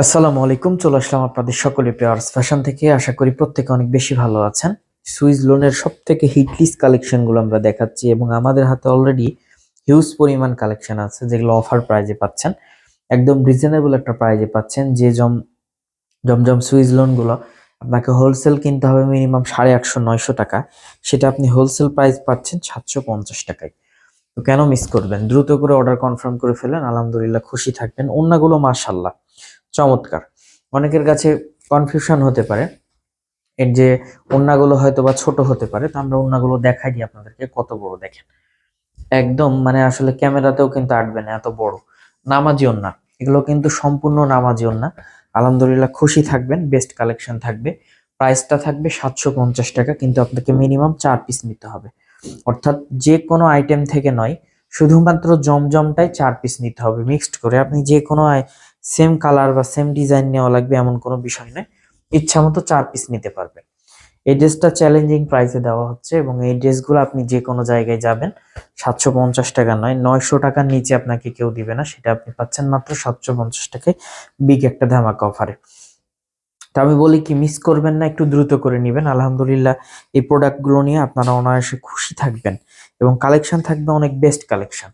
আসসালামু আলাইকুম, চলে আসলাম আপনাদের সকলে পেয়ার্স ফ্যাশন থেকে। আশা করি প্রত্যেকে অনেক বেশি ভালো আছেন। সুইস লোনের সব থেকে হিটলিস্ট কালেকশনগুলো আমরা দেখাচ্ছি এবং আমাদের হাতে অলরেডি হিউজ পরিমাণ কালেকশন আছে, যেগুলো অফার প্রাইজে পাচ্ছেন। একদম রিজনেবল একটা প্রাইজে পাচ্ছেন, যে জম, জমজম সুইস লোনগুলো আপনাকে হোলসেল কিনতে হবে মিনিমাম সাড়ে আটশো, নয়শো টাকা। সেটা আপনি হোলসেল প্রাইস পাচ্ছেন সাতশো পঞ্চাশ টাকায়। তো কেন মিস করবেন? দ্রুত করে অর্ডার কনফার্ম করে ফেলেন, আলহামদুলিল্লাহ খুশি থাকবেন। অন্যগুলো মাশাল্লাহ চমৎকার। অনেকের কাছে কনফিউশন হতে পারে। এর যে ওন্নাগুলো হয়তো বা ছোট হতে পারে, তো আমরা ওন্নাগুলো দেখাই দিই আপনাদেরকে, কত বড় দেখেন। একদম মানে আসলে ক্যামেরাতেও কিন্তু আটবে না, এত বড়। নামাজি ওন্না এগুলো কিন্তু সম্পূর্ণ নামাজি ওন্না আলহামদুলিল্লাহ খুশি থাকবেন বেস্ট কালেকশন থাকবে। প্রাইসটা থাকবে সাতশো পঞ্চাশ টাকা, কিন্তু আপনাকে মিনিমাম চার পিস নিতে হবে। অর্থাৎ যে কোনো আইটেম থেকে নয়, শুধুমাত্র জমজমটাই চার পিস নিতে হবে মিক্সড করে। আপনি যে কোনো সেম কালার বা সেম ডিজাইন নেওয়া লাগবে এমন কোনো বিষয় নয়। ইচ্ছা মতো চার পিস নিতে পারবেন। এই ড্রেসটা চ্যালেঞ্জিং প্রাইসে দেওয়া হচ্ছে এবং এই ড্রেসগুলো আপনি যে কোনো জায়গায় যাবেন, সাতশো পঞ্চাশ টাকা নয়, নয়শো টাকার নিচে আপনাকে কেউ দিবে না, সেটা আপনি পাচ্ছেন মাত্র সাতশো পঞ্চাশ টাকায় বিগ একটা ধামাকা অফারে তা আমি বলি কি মিস করবেন না, একটু দ্রুত করে নেবেন। আলহামদুলিল্লাহ, এই প্রোডাক্টগুলো নিয়ে আপনারা অনায়াসে খুশি থাকবেন এবং কালেকশন থাকবে অনেক best collection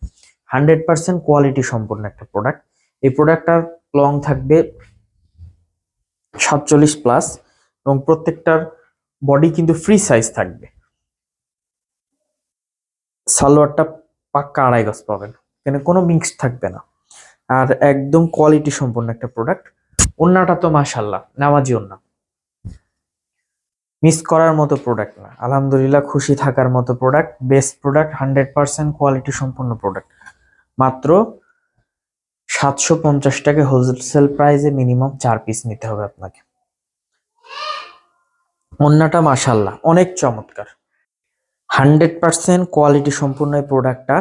hundred percent quality সম্পূর্ণ একটা প্রোডাক্ট এই প্রোডাক্টটার লং থাকবে সাতচল্লিশ প্লাস এবং প্রত্যেকটার বডি কিন্তু ফ্রি সাইজ থাকবে। সালোয়ারটা পাক্কা আড়াই গজ পাবেন, এখানে কোনো মিক্স থাকবে না। আর একদম কোয়ালিটি সম্পন্ন একটা প্রোডাক্ট ওন্নাটা তো মাশাল্লাহ নামাজি ওন্না। মিস করার মতো প্রোডাক্ট না, আলহামদুলিল্লাহ খুশি থাকার মতো product best product hundred percent quality সম্পন্ন প্রোডাক্ট মাত্র সাতশো পঞ্চাশ টাকা হোলসেল প্রাইসে মিনিমাম চার পিস নিতে হবে আপনাকে। অন্যটা মাসাল্লাহ অনেক চমৎকার। হান্ড্রেড পার্সেন্ট কোয়ালিটি সম্পূর্ণ এই প্রোডাক্টটা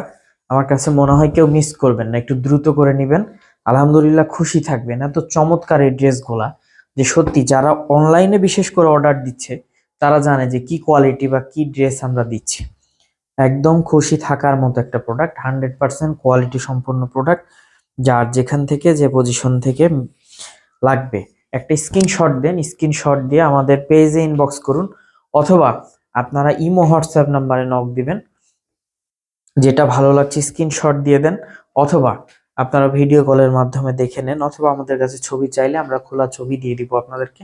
আমার কাছে মনে হয় কেউ মিস করবেন না, একটু দ্রুত করে নেবেন। আলহামদুলিল্লাহ খুশি থাকবেন, এত চমৎকার এই ড্রেসগুলা যে সত্যি যারা অনলাইনে বিশেষ করে অর্ডার দিচ্ছে, তারা জানে যে কি কোয়ালিটি বা কি ড্রেস আমরা দিচ্ছি। একদম খুশি থাকার মতো একটা প্রোডাক্ট হান্ড্রেড পার্সেন্ট কোয়ালিটি সম্পূর্ণ প্রোডাক্ট যার যেখান থেকে, যে পজিশন থেকে লাগবে। একটা স্ক্রিনশট দেন স্ক্রিনশট দিয়ে আমাদের পেজে ইনবক্স করুন, অথবা আপনারা ইমো, হোয়াটসঅ্যাপ নাম্বারে নক দিবেন, যেটা ভালো লাগছে স্ক্রিনশট দিয়ে দেন, অথবা আপনারা ভিডিও কলের মাধ্যমে দেখে নেন, অথবা আমাদের কাছে ছবি চাইলে আমরা খোলা ছবি দিয়ে দিব আপনাদেরকে।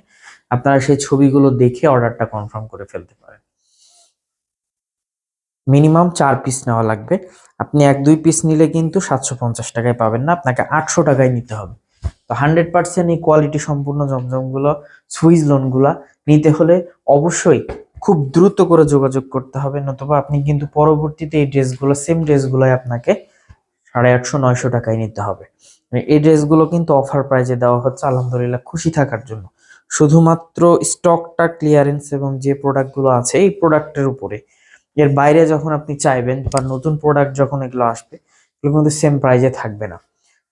আপনারা সেই ছবিগুলো দেখে অর্ডারটা কনফার্ম করে ফেলতে পারেন। মিনিমাম চার পিস নেওয়া লাগবে। আপনি এক, দুই পিস নিলে কিন্তু সাতশো পঞ্চাশ টাকায় পাবেন না, আপনাকে আটশো টাকায় নিতে হবে। তো হান্ড্রেড পার্সেন্ট এই কোয়ালিটি সম্পূর্ণ জমজমগুলো সুইজ লোনগুলা নিতে হলে অবশ্যই খুব দ্রুত করে যোগাযোগ করতে হবে, নতুবা আপনি কিন্তু পরবর্তীতে এই ড্রেসগুলো সেম ড্রেসগুলোই আপনাকে সাড়ে আটশো, নয়শো টাকায় নিতে হবে। মানে এই ড্রেসগুলো কিন্তু অফার প্রাইজে দেওয়া হচ্ছে, আলহামদুলিল্লাহ খুশি থাকার জন্য। শুধুমাত্র স্টকটা ক্লিয়ারেন্স এবং যে প্রোডাক্টগুলো আছে, এই প্রোডাক্টের উপরে। এর বাইরে যখন আপনি চাইবেন বা নতুন প্রোডাক্ট যখন এগুলো আসবে, এগুলো কিন্তু সেম প্রাইজে থাকবে না।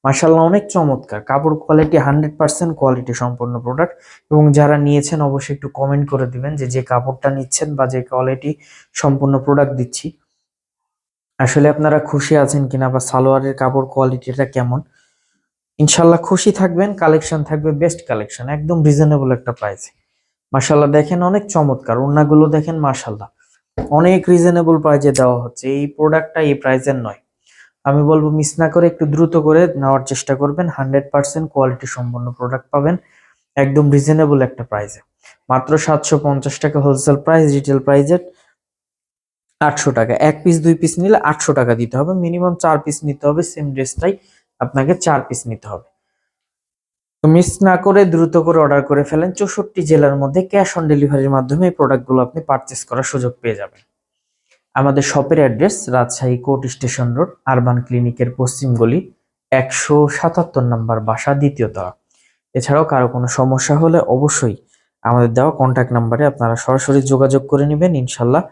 মার্শাল্লাহ অনেক চমৎকার। কাপড় কোয়ালিটি হান্ড্রেড পার্সেন্ট কোয়ালিটি সম্পন্ন প্রোডাক্ট এবং যারা নিয়েছেন, অবশ্যই একটু কমেন্ট করে দিবেন যে যে কাপড়টা নিচ্ছেন বা যে কোয়ালিটি সম্পূর্ণ প্রোডাক্ট দিচ্ছি, আসলে আপনারা খুশি আছেন কিনা বা সালোয়ারের কাপড় কোয়ালিটিটা কেমন? ইনশাল্লাহ খুশি থাকবেন কালেকশন থাকবে বেস্ট কালেকশন একদম রিজনেবল একটা প্রাইসে মার্শাল্লাহ দেখেন অনেক চমৎকার। ওড়নাগুলো দেখেন মার্শাল্লাহ অনেক রিজনেবল প্রাইজে দেওয়া হচ্ছে। এই প্রোডাক্টটা এই প্রাইজের নয়। আমি বলব মিস না করে একটু দ্রুত করে নেওয়ার চেষ্টা করবেন। হান্ড্রেড পার্সেন্ট কোয়ালিটি সম্পন্ন প্রোডাক্ট পাবেন। একদম রিজনেবল একটা প্রাইসে মাত্র সাতশো পঞ্চাশ টাকা হোলসেল প্রাইস রিটেল প্রাইজের আটশো টাকা। এক পিস দুই পিস নিলে আটশো টাকা দিতে হবে। মিনিমাম চার পিস নিতে হবে। সেম ড্রেসটাই আপনাকে চার পিস নিতে হবে। তো মিস না করে দ্রুত করে অর্ডার করে ফেলেন, চৌষট্টি জেলার মধ্যে ক্যাশ অন ডেলিভারির মাধ্যমে এই প্রোডাক্টগুলো আপনি পারচেস করার সুযোগ পেয়ে যাবেন। আমাদের শপের address Rajshahi court station road urban ক্লিনিকের পশ্চিম গলি, একশো সাতাত্তর নম্বর বাসা, দ্বিতীয় তলা। এছাড়াও কারও কোনো সমস্যা হলে অবশ্যই আমাদের দেওয়া কন্ট্যাক্ট নাম্বারে আপনারা সরাসরি যোগাযোগ করে নেবেন। ইনশাল্লাহ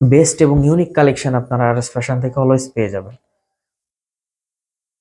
বেস্ট এবং ইউনিক কালেকশন আপনারা আর এস ফ্যাশন থেকে অলওয়েজ পেয়ে যাবেন।